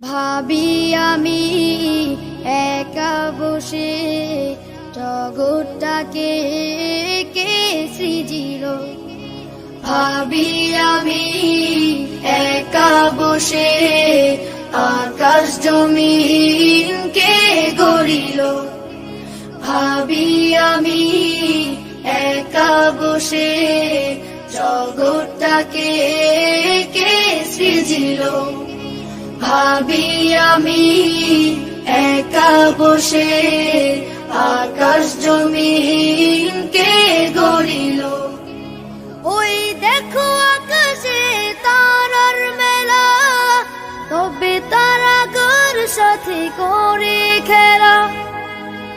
ভাবি আমি একা বসে জগৎটাকে কে সৃজিল? ভাবি আমি একা বসে আকাশ জমিন কে গড়িল? ভাবি আমি একা বসে জগৎটাকে কে সৃজিল? ভাবি আমি একা বসে আকাশ জমিন কে গড়িল। ওই দেখো আকাশে তারার মেলা, তবে তারাগর সাথে করে খেলা।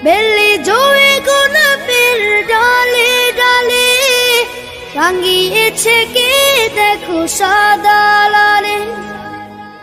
বেলি জোরে গোলাপের ডালে ডালে, রাঙিয়েছে কে দেখো সাদা লালে।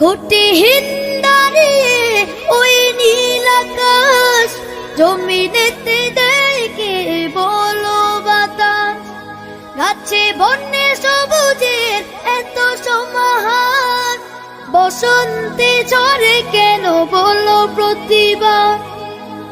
কোটি হিন্দারে ওই নীল আকাশ, জমিনেতে দেখে বলো বাতাস। গাছে বন্যে সবুজের এত সমাহার, বসন্তে ঝরে কেন বলো প্রতিবার